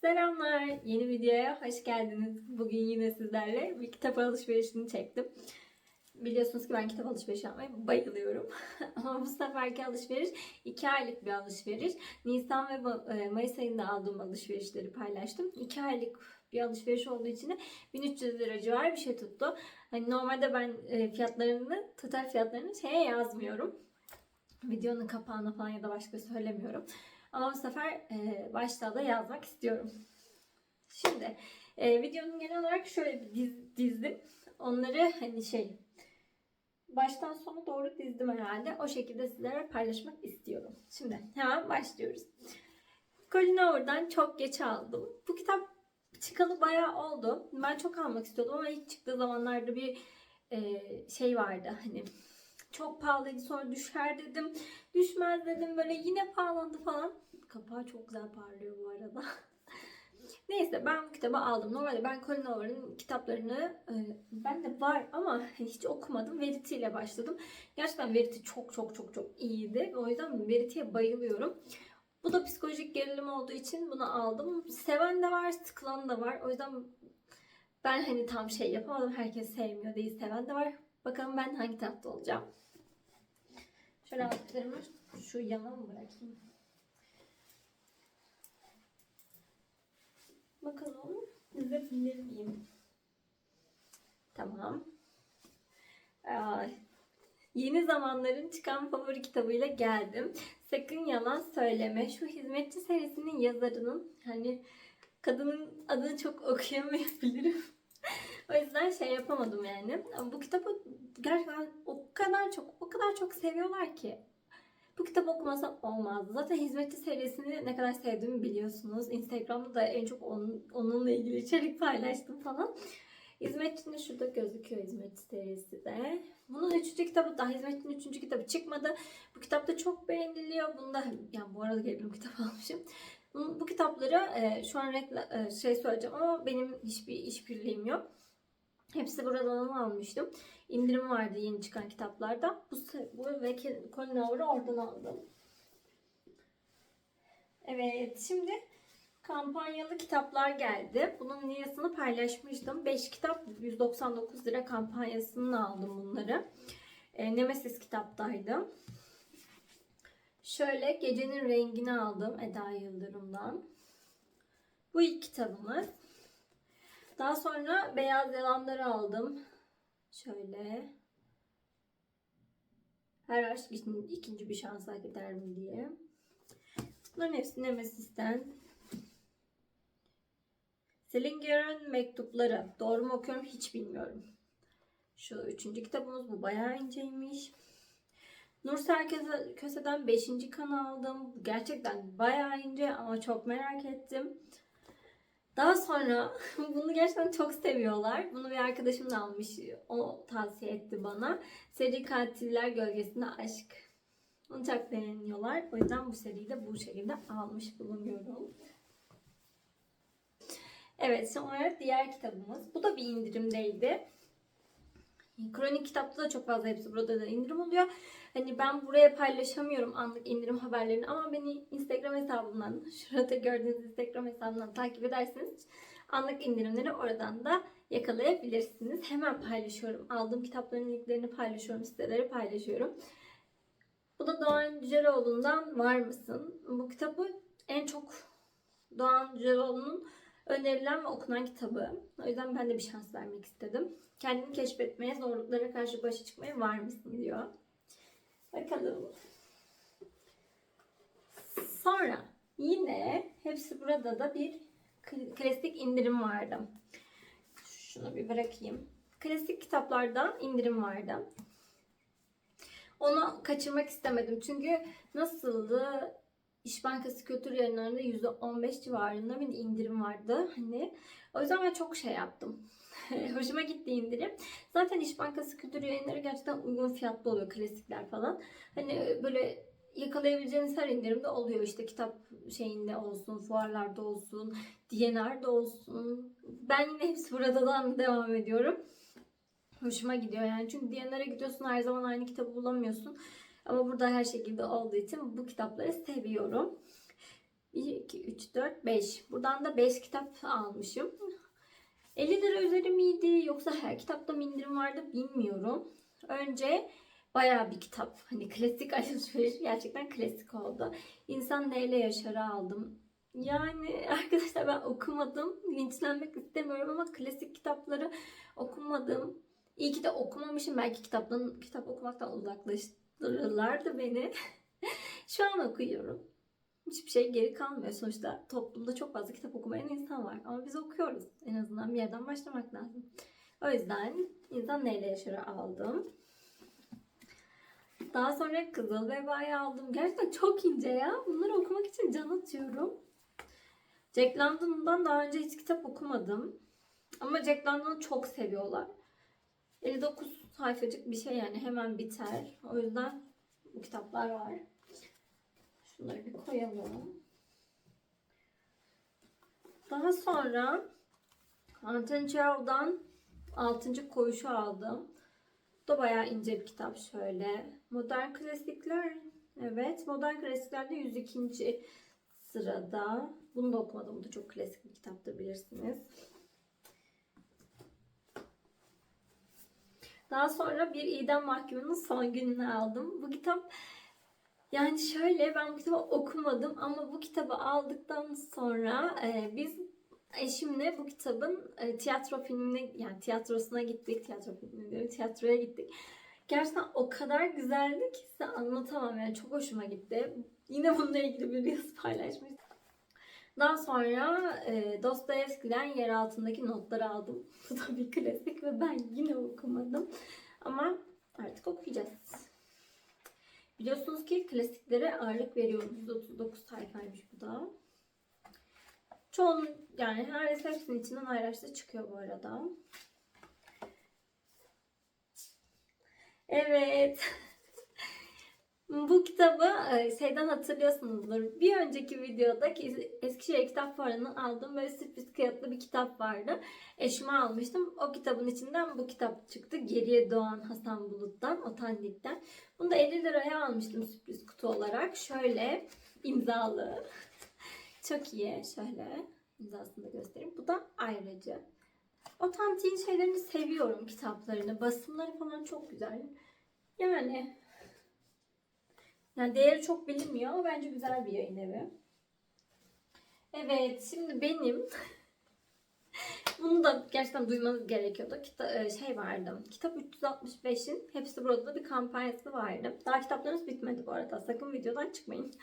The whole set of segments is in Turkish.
Selamlar. Yeni videoya hoş geldiniz. Bugün yine sizlerle bir kitap alışverişini çektim. Biliyorsunuz ki ben kitap alışverişi yapmaya bayılıyorum. Ama bu seferki alışveriş 2 aylık bir alışveriş. Nisan ve e, Mayıs ayında aldığım alışverişleri paylaştım. 2 aylık bir alışveriş olduğu için de 1300 lira civarı bir şey tuttu. Hani normalde ben e, fiyatlarını, total fiyatlarını şeye yazmıyorum. Videonun kapağına falan ya da başka söylemiyorum. Ama bu sefer e, başta da yazmak istiyorum. Şimdi e, videonun genel olarak şöyle bir diz, dizdim. Onları hani şey baştan sona doğru dizdim herhalde. O şekilde sizlere paylaşmak istiyorum. Şimdi hemen başlıyoruz. Colin Hoover'dan çok geç aldım. Bu kitap çıkalı bayağı oldu. Ben çok almak istiyordum ama ilk çıktığı zamanlarda bir e, şey vardı hani çok pahalıydı sonra düşer dedim. Düşmez dedim böyle yine pahalandı falan. Kapağı çok güzel parlıyor bu arada. Neyse ben bu kitabı aldım. Normalde ben Colin Hoover'ın kitaplarını e, ben de var ama hiç okumadım. Verity ile başladım. Gerçekten Verity çok çok çok çok iyiydi. O yüzden Verity'ye bayılıyorum. Bu da psikolojik gerilim olduğu için bunu aldım. Seven de var, sıkılan da var. O yüzden ben hani tam şey yapamadım. Herkes sevmiyor değil, seven de var. Bakalım ben hangi tarafta olacağım. Şöyle altlarımı şu yana mı bırakayım? Bakalım izleyebilir miyim? Tamam. Aa, yeni zamanların çıkan favori kitabıyla geldim. Sakın yalan söyleme. Şu hizmetçi serisinin yazarının hani kadının adını çok okuyamayabilirim. O yüzden şey yapamadım yani. Ama bu kitabı gerçekten o kadar çok o kadar çok seviyorlar ki. Bu kitabı okumasam olmazdı. Zaten hizmetçi serisini ne kadar sevdiğimi biliyorsunuz. Instagram'da da en çok onun, onunla ilgili içerik paylaştım falan. Hizmetçinin şurada gözüküyor hizmetçi serisi de. Bunun üçüncü kitabı daha hizmetçinin üçüncü kitabı çıkmadı. Bu kitap da çok beğeniliyor. Bunda yani bu arada gelelim kitap almışım. Bu, kitapları e, şu an rekla, e, şey söyleyeceğim ama benim hiçbir işbirliğim yok. Hepsi buradan almıştım. İndirim vardı yeni çıkan kitaplarda. Bu, bu ve Colin Hoover'ı oradan aldım. Evet şimdi kampanyalı kitaplar geldi. Bunun lirasını paylaşmıştım. 5 kitap 199 lira kampanyasını aldım bunları. E, Nemesis kitaptaydı. Şöyle Gecenin Rengini aldım Eda Yıldırım'dan. Bu ilk kitabımız. Daha sonra Beyaz Yalanları aldım. Şöyle. Her aşk için ikinci bir şans hak eder mi diye. Bunların hepsi Nemesis'ten. Selinger'in mektupları. Doğru mu okuyorum hiç bilmiyorum. Şu üçüncü kitabımız bu bayağı inceymiş. Nursel Köse- Köse'den 5. kan aldım. Gerçekten bayağı ince ama çok merak ettim. Daha sonra bunu gerçekten çok seviyorlar. Bunu bir arkadaşım da almış. O tavsiye etti bana. Seri Katiller Gölgesinde Aşk. Onu çok beğeniyorlar. O yüzden bu seriyi de bu şekilde almış bulunuyorum. Evet sonra diğer kitabımız. Bu da bir indirimdeydi. Kronik kitapta da çok fazla hepsi burada da indirim oluyor. Hani ben buraya paylaşamıyorum anlık indirim haberlerini ama beni Instagram hesabımdan, şurada gördüğünüz Instagram hesabından takip ederseniz anlık indirimleri oradan da yakalayabilirsiniz. Hemen paylaşıyorum. Aldığım kitapların linklerini paylaşıyorum, siteleri paylaşıyorum. Bu da Doğan Cüceloğlu'ndan Var mısın? Bu kitabı en çok Doğan Cüceloğlu'nun önerilen ve okunan kitabı. O yüzden ben de bir şans vermek istedim. Kendini keşfetmeye, zorluklara karşı başa çıkmaya var mısın diyor. Bakalım. Sonra yine hepsi burada da bir kl- klasik indirim vardı. Şunu bir bırakayım. Klasik kitaplardan indirim vardı. Onu kaçırmak istemedim. Çünkü nasıldı? İş Bankası kültür yayınlarında %15 civarında bir indirim vardı. Hani o yüzden ben çok şey yaptım. Hoşuma gitti indirim. Zaten İş Bankası kültür yayınları gerçekten uygun fiyatlı oluyor. Klasikler falan. Hani böyle yakalayabileceğiniz her indirimde oluyor. İşte kitap şeyinde olsun, fuarlarda olsun, DNR'de olsun. Ben yine hepsi buradan devam ediyorum. Hoşuma gidiyor yani. Çünkü DNR'e gidiyorsun her zaman aynı kitabı bulamıyorsun. Ama burada her şekilde olduğu için bu kitapları seviyorum. 1, 2, 3, 4, 5. Buradan da 5 kitap almışım. 50 lira üzeri miydi yoksa her kitapta mı indirim vardı bilmiyorum. Önce bayağı bir kitap. Hani klasik alışveriş gerçekten klasik oldu. İnsan neyle yaşarı aldım. Yani arkadaşlar ben okumadım. Linçlenmek istemiyorum ama klasik kitapları okumadım. İyi ki de okumamışım. Belki kitaptan, kitap okumaktan uzaklaştırırlardı beni. Şu an okuyorum. Hiçbir şey geri kalmıyor. Sonuçta toplumda çok fazla kitap okumayan insan var. Ama biz okuyoruz. En azından bir yerden başlamak lazım. O yüzden insan neyle yaşarı aldım. Daha sonra Kızıl Veba'yı aldım. Gerçekten çok ince ya. Bunları okumak için can atıyorum. Jack London'dan daha önce hiç kitap okumadım. Ama Jack London'u çok seviyorlar. 59 sayfacık bir şey yani hemen biter. O yüzden bu kitaplar var. Şunları bir koyalım. Daha sonra Anton Chekhov'dan 6. koğuşu aldım. Bu da bayağı ince bir kitap şöyle. Modern klasikler. Evet, modern klasiklerde 102. sırada. Bunu da okumadım. Bu da çok klasik bir kitaptır bilirsiniz. Daha sonra bir idam mahkumunun son gününü aldım. Bu kitap yani şöyle ben bu kitabı okumadım ama bu kitabı aldıktan sonra e, biz eşimle bu kitabın e, tiyatro filmine yani tiyatrosuna gittik. Tiyatro filmine diyorum, tiyatroya gittik. Gerçekten o kadar güzeldi ki size anlatamam yani çok hoşuma gitti. Yine bununla ilgili bir reels paylaşmış. Daha sonra e, Dostoyevski'den yer altındaki notları aldım. Bu da bir klasik ve ben yine okumadım. Ama artık okuyacağız. Biliyorsunuz ki klasiklere ağırlık veriyorum. 139 sayfaymış bu da. Çoğunun yani neredeyse hepsinin içinden ayraçta çıkıyor bu arada. Evet. Bu kitabı e, şeyden hatırlıyorsunuzdur. Bir önceki videoda ki Eskişehir Kitap Fuarı'nın aldığım böyle sürpriz kağıtlı bir kitap vardı. Eşime almıştım. O kitabın içinden bu kitap çıktı. Geriye Doğan Hasan Bulut'tan, Otanlik'ten. Bunu da 50 liraya almıştım sürpriz kutu olarak. Şöyle imzalı. Çok iyi. Şöyle imzasını da göstereyim. Bu da ayrıca. Otantik'in şeylerini seviyorum kitaplarını. Basımları falan çok güzel. Yani yani değeri çok bilinmiyor ama bence güzel bir yayın evi. Evet, şimdi benim bunu da gerçekten duymanız gerekiyordu. Kita- şey vardı. Kitap 365'in hepsi burada bir kampanyası vardı. Daha kitaplarınız bitmedi bu arada. Sakın videodan çıkmayın.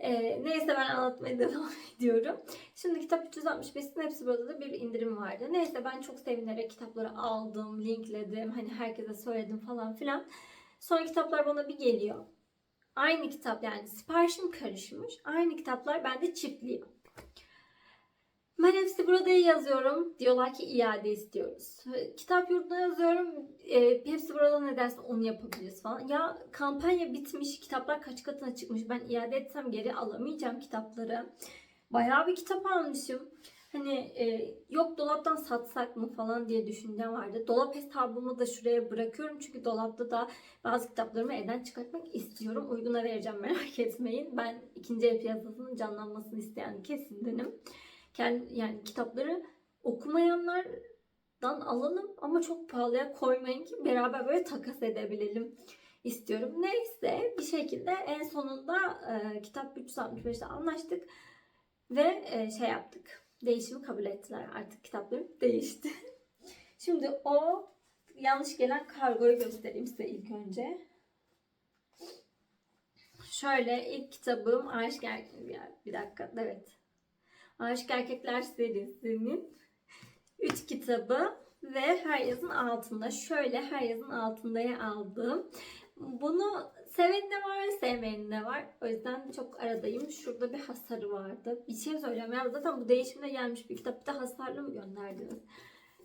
Ee, neyse ben anlatmaya devam ediyorum. Şimdi kitap 365'in hepsi burada da bir indirim vardı. Neyse ben çok sevinerek kitapları aldım, linkledim. Hani herkese söyledim falan filan. Sonra kitaplar bana bir geliyor. Aynı kitap yani siparişim karışmış. Aynı kitaplar bende çiftliyor. Ben hepsi burada yazıyorum. Diyorlar ki iade istiyoruz. Kitap yurduna yazıyorum. E, hepsi burada ne derse onu yapabiliriz falan. Ya kampanya bitmiş. Kitaplar kaç katına çıkmış. Ben iade etsem geri alamayacağım kitapları. Bayağı bir kitap almışım. Hani e, yok dolaptan satsak mı falan diye düşünce vardı. Dolap hesabımı da şuraya bırakıyorum. Çünkü dolapta da bazı kitaplarımı evden çıkartmak istiyorum. Uyguna vereceğim merak etmeyin. Ben ikinci el piyasasının canlanmasını isteyen kesindenim. Kendi, yani kitapları okumayanlardan alalım ama çok pahalıya koymayın ki beraber böyle takas edebilelim istiyorum. Neyse bir şekilde en sonunda e, kitap 365'te anlaştık ve e, şey yaptık. Değişimi kabul ettiler. Artık kitaplarım değişti. Şimdi o yanlış gelen kargoyu göstereyim size ilk önce. Şöyle ilk kitabım Aşk Erkekler. Bir dakika. Evet. Aşk Erkekler serisinin 3 kitabı ve her yazın altında. Şöyle her yazın altındaya aldım. Bunu seven de var, sevmeyen de var. O yüzden çok aradayım. Şurada bir hasarı vardı. Bir şey söyleyeceğim. Ya zaten bu değişimde gelmiş bir kitap. Bir de hasarlı mı gönderdiniz?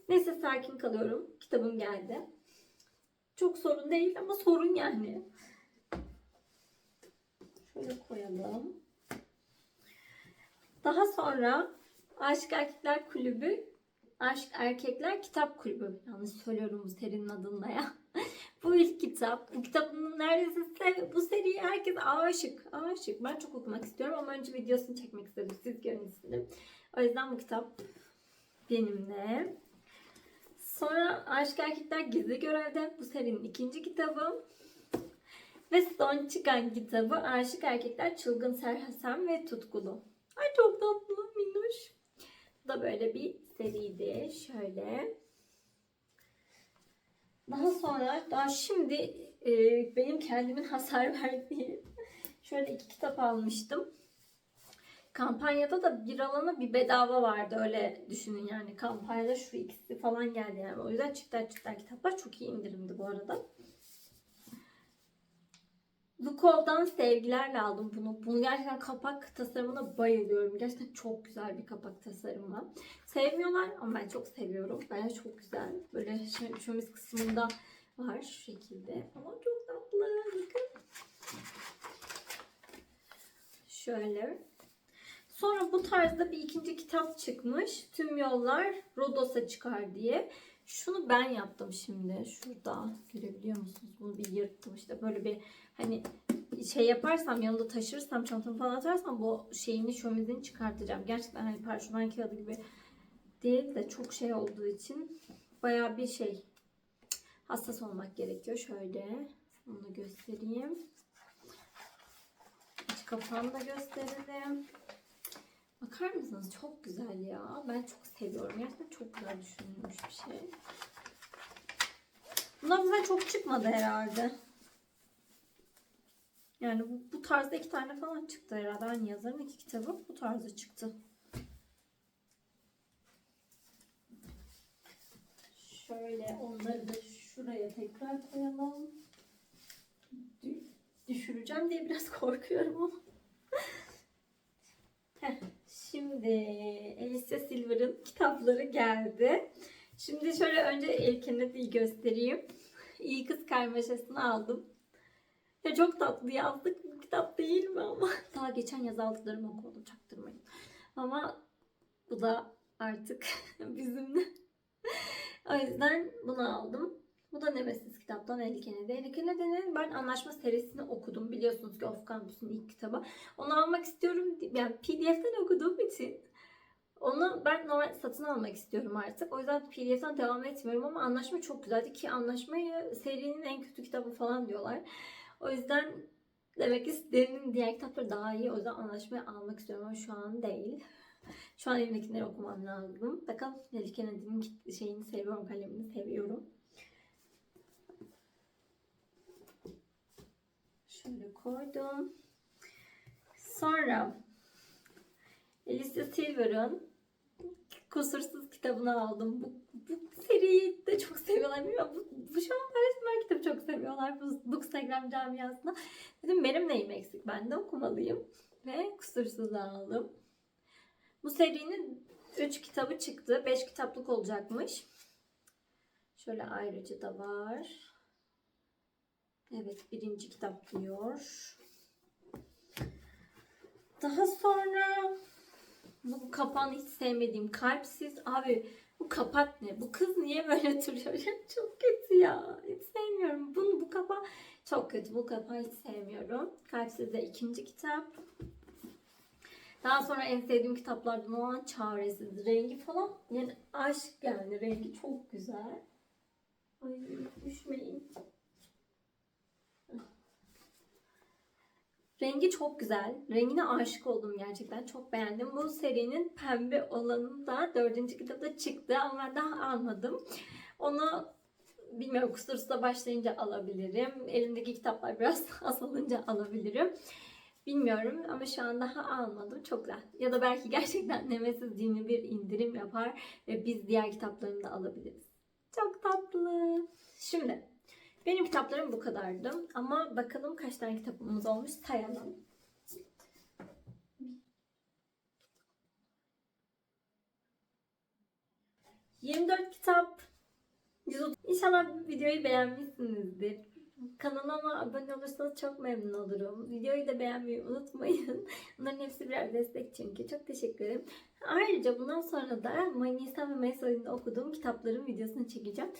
Neyse sakin kalıyorum. Kitabım geldi. Çok sorun değil ama sorun yani. Şöyle koyalım. Daha sonra Aşk Erkekler Kulübü Aşk Erkekler Kitap Kulübü. Yanlış söylüyorum bu serinin adında ya. Bu ilk kitap. Bu kitabın neredeyse se- bu seriye herkes aşık. Aşık. Ben çok okumak istiyorum ama önce videosunu çekmek istedim. Siz görün istedim. O yüzden bu kitap benimle. Sonra Aşk Erkekler Gizli Görevde. Bu serinin ikinci kitabı. Ve son çıkan kitabı Aşık Erkekler Çılgın Sersem ve Tutkulu. Ay çok tatlı minnoş. Bu da böyle bir seriydi. Şöyle. Daha sonra daha şimdi e, benim kendimin hasar verdiği şöyle iki kitap almıştım. Kampanyada da bir alana bir bedava vardı öyle düşünün yani kampanyada şu ikisi falan geldi yani o yüzden çiftler çiftler kitaplar çok iyi indirimdi bu arada. Lukov'dan sevgilerle aldım bunu. Bunu gerçekten kapak tasarımına bayılıyorum. Gerçekten çok güzel bir kapak tasarımı. Sevmiyorlar ama ben çok seviyorum. Bence çok güzel. Böyle şö- şömiz kısmında var şu şekilde. Ama çok tatlı. Bakın. Şöyle. Sonra bu tarzda bir ikinci kitap çıkmış. Tüm yollar Rodos'a çıkar diye. Şunu ben yaptım şimdi. Şurada görebiliyor musunuz? Bunu bir yırttım işte. Böyle bir hani şey yaparsam yanında taşırsam çantamı falan atarsam bu şeyini şömizini çıkartacağım. Gerçekten hani parşömen kağıdı gibi değil de çok şey olduğu için bayağı bir şey hassas olmak gerekiyor. Şöyle onu göstereyim. İç kapağını da gösterelim. Bakar mısınız? Çok güzel ya. Ben çok seviyorum. Gerçekten çok güzel düşünülmüş bir şey. Bunlar bize çok çıkmadı herhalde. Yani bu, bu tarzda iki tane falan çıktı herhalde. Aynı yazarın iki kitabı bu tarzda çıktı. Şöyle onları da şuraya tekrar koyalım. Dü- Düşüreceğim diye biraz korkuyorum ama. Heh, Şimdi Alicia Silver'ın kitapları geldi. Şimdi şöyle önce bir göstereyim. İyi Kız Karmaşası'nı aldım. Ya çok tatlı yazdık bir kitap değil mi ama. Daha geçen yaz aldıklarımı okudum çaktırmayın. Ama bu da artık bizimle. o yüzden bunu aldım. Bu da Nemesis kitaptan Ellie Kennedy. Ellie Kennedy'nin ben Anlaşma serisini okudum. Biliyorsunuz ki Off Campus'un ilk kitabı. Onu almak istiyorum. Yani PDF'den okuduğum için onu ben normal satın almak istiyorum artık. O yüzden PDF'den devam etmiyorum ama anlaşma çok güzeldi ki anlaşmayı serinin en kötü kitabı falan diyorlar. O yüzden demek ki serinin diğer kitapları daha iyi. O yüzden anlaşmayı almak istiyorum ama şu an değil. Şu an elimdekileri okumam lazım. Bakalım Ellie Kennedy'nin şeyini seviyorum, kalemini seviyorum. Şöyle koydum. Sonra Alicia Silver'ın Kusursuz kitabını aldım. Bu, bu seriyi de çok seviyorlar. Bilmiyorum, bu, bu şu an Paris kitabı çok seviyorlar. Bu Bookstagram camiasında. Dedim benim neyim eksik? Ben de okumalıyım. Ve Kusursuz'u aldım. Bu serinin 3 kitabı çıktı. 5 kitaplık olacakmış. Şöyle ayrıca da var. Evet birinci kitap diyor. Daha sonra bu kapağını hiç sevmediğim kalpsiz. Abi bu kapak ne? Bu kız niye böyle duruyor? Çok kötü ya. Hiç sevmiyorum. Bunu, bu kapağı çok kötü. Bu kapağı hiç sevmiyorum. Kalpsiz de ikinci kitap. Daha sonra en sevdiğim kitaplardan olan Çaresiz. Rengi falan yani aşk yani. Rengi çok güzel. Ay düşmeyin. Rengi çok güzel. Rengine aşık oldum gerçekten. Çok beğendim. Bu serinin pembe olanı da dördüncü kitapta çıktı ama ben daha almadım. Onu bilmiyorum kusursuzla başlayınca alabilirim. Elimdeki kitaplar biraz azalınca alabilirim. Bilmiyorum ama şu an daha almadım. Çok güzel. Ya da belki gerçekten Nemesis dini bir indirim yapar ve biz diğer kitaplarını da alabiliriz. Çok tatlı. Şimdi benim kitaplarım bu kadardı. Ama bakalım kaç tane kitabımız olmuş sayalım. ...24 kitap. 130. İnşallah videoyu beğenmişsinizdir. Kanalıma abone olursanız çok memnun olurum. Videoyu da beğenmeyi unutmayın. Bunların hepsi birer destek çünkü. Çok teşekkür ederim. Ayrıca bundan sonra da Nisan ve Mayıs ayında okuduğum kitapların videosunu çekeceğim.